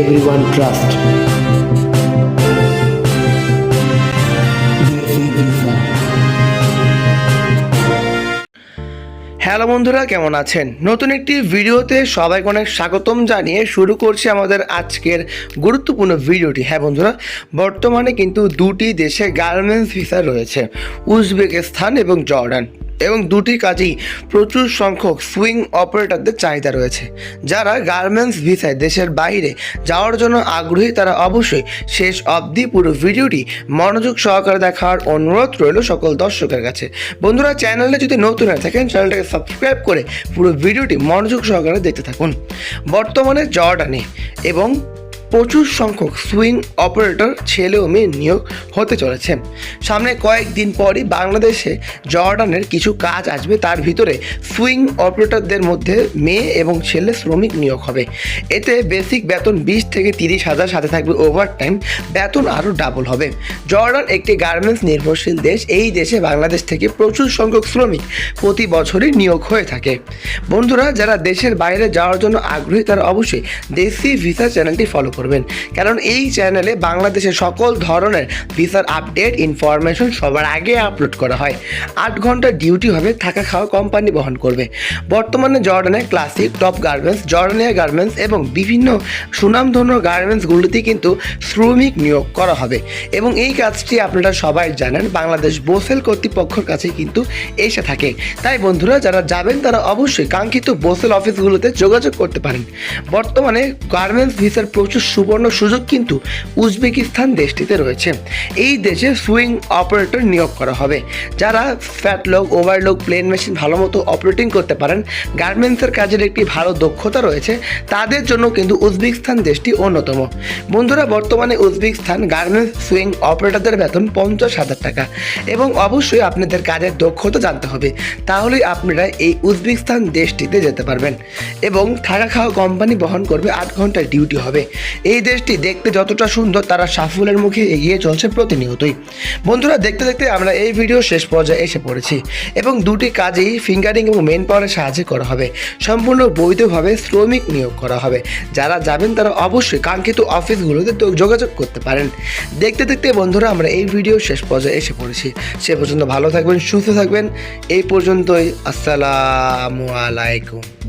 everyone trust. Hello বন্ধুরা, কেমন আছেন? নতুন একটি ভিডিওতে সবাইকে অনেক স্বাগতম জানিয়ে শুরু করছি আমাদের আজকের গুরুত্বপূর্ণ ভিডিওটি। হ্যাঁ বন্ধুরা, বর্তমানে কিন্তু দুটি দেশে গার্মেন্টস ভিসা রয়েছে। উজবেকিস্তান এবং জর্ডান। এবং দুটি কাজেই প্রচুর সংখ্যক সুইং অপারেটরদের চাহিদা রয়েছে। যারা গার্মেন্টস ভিসায় দেশের বাইরে যাওয়ার জন্য আগ্রহী, তারা অবশ্যই শেষ অবধি পুরো ভিডিওটি মনোযোগ সহকারে দেখার অনুরোধ রইল সকল দর্শকের কাছে। বন্ধুরা চ্যানেলে যদি নতুন হয়ে থাকেন চ্যানেলটাকে সাবস্ক্রাইব করে পুরো ভিডিওটি মনোযোগ সহকারে দেখতে থাকুন। বর্তমানে জর্ডানে এবং প্রচুর সংখ্যক সুইং অপারেটর ছেলে ও মেয়ে নিয়োগ হতে চলেছে। সামনে কয়েকদিন পরই বাংলাদেশে জর্ডানের কিছু কাজ আসবে, তার ভিতরে সুইং অপারেটরদের মধ্যে মেয়ে এবং ছেলে শ্রমিক নিয়োগ হবে। এতে বেসিক বেতন বিশ থেকে তিরিশ হাজার, সাথে থাকবে ওভার টাইম বেতন আরও ডাবল হবে। জর্ডান একটি গার্মেন্টস নির্ভরশীল দেশ, এই দেশে বাংলাদেশ থেকে প্রচুর সংখ্যক শ্রমিক প্রতি বছরই নিয়োগ হয়ে থাকে। বন্ধুরা, যারা দেশের বাইরে যাওয়ার জন্য আগ্রহী, তারা অবশ্যই দেশি ভিসা চ্যানেলটি ফলো করবেন। কারণ এই চ্যানেলে বাংলাদেশের সকল ধরনের ভিসার আপডেট ইনফরমেশন সবার আগে আপলোড করা হয়। আট ঘণ্টা ডিউটি হবে, থাকা খাওয়া কোম্পানি বহন করবে। বর্তমানে জর্ডানে classic top garments Jordania garments এবং বিভিন্ন সুনামধন্য গার্মেন্টসগুলিতে কিন্তু শ্রমিক নিয়োগ করা হবে। এবং এই কাজটি আপনারা সবাই জানেন, বাংলাদেশ বোসেল কর্তৃপক্ষের কাছে কিন্তু এসে থাকে। তাই বন্ধুরা, যারা যাবেন, তারা অবশ্যই কাঙ্ক্ষিত বোসেল অফিসগুলোতে যোগাযোগ করতে পারেন। বর্তমানে গার্মেন্টস ভিসার প্রচুর সুবর্ণ সুযোগ কিন্তু উজবেকিস্তান দেশটিতে রয়েছে। এই দেশে সুইং অপারেটর নিয়োগ করা হবে। যারা ফ্যাটলক ওভারলক প্লেন মেশিন ভালো মতো অপারেটিং করতে পারেন, গার্মেন্টসের কাজের একটি ভালো দক্ষতা রয়েছে, তাদের জন্য কিন্তু উজবেকিস্তান দেশটি অন্যতম। বন্ধুরা, বর্তমানে উজবেকিস্তান গার্মেন্টস সুইং অপারেটরদের বেতন পঞ্চাশ হাজার টাকা এবং অবশ্যই আপনাদের কাজের দক্ষতা জানতে হবে। তাহলেই আপনারা এই উজবেকিস্তান দেশটিতে যেতে পারবেন এবং থাকা খাওয়া কোম্পানি বহন করবে আট ঘণ্টার ডিউটি হবে। এই দেশটি দেখতে যতটা সুন্দর, তারা সাফল্যের মুখে এগিয়ে চলছে প্রতিনিয়তই। বন্ধুরা, দেখতে দেখতে আমরা এই ভিডিও শেষ পর্যায়ে এসে পড়েছি এবং দুটি কাজেই ফিঙ্গারিং এবং মেন পাওয়ারের সাহায্যে করা হবে। সম্পূর্ণ বৈধভাবে শ্রমিক নিয়োগ করা হবে। যারা যাবেন, তারা অবশ্যই কাঙ্ক্ষিত অফিসগুলোতে যোগাযোগ করতে পারেন। দেখতে দেখতে বন্ধুরা, আমরা এই ভিডিও শেষ পর্যায়ে এসে পড়েছি। সে পর্যন্ত ভালো থাকবেন, সুস্থ থাকবেন। এই পর্যন্তই, আসসালামু আলাইকুম।